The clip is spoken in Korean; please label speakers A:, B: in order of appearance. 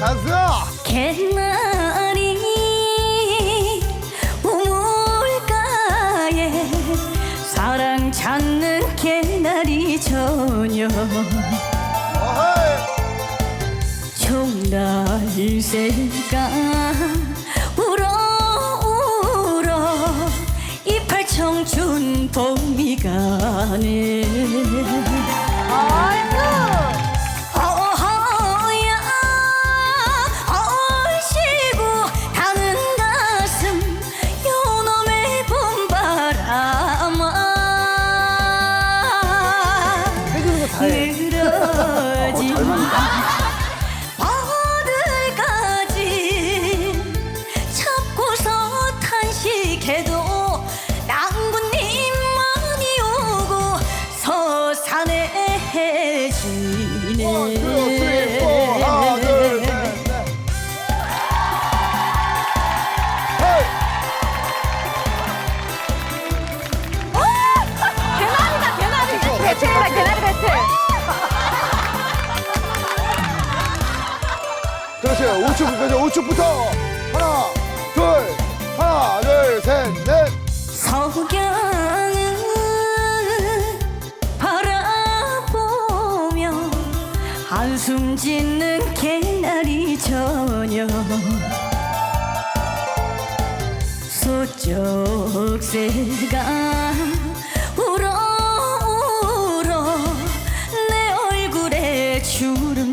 A: 가자.
B: 개나리 우물가에 사랑 찾는 개나리 저녁
A: 어헤이.
B: 종달새가 울어 울어 이팔 청춘 봄이 가네 어허 해도 낭군님만이 오고 서산에 해지네
A: 원, 투, 쓰리, 포. 하나, 둘, 셋, 넷. 헤이.
C: 개나리다 개나리 배틀이다 개나리 배틀
A: 그렇지. 우측까지 우측부터 하나, 둘, 하나, 둘, 셋, 넷.
B: 석양을 바라보며 한숨 짓는 개나리 저녁 소쩍새가 울어 울어 내 얼굴에 주름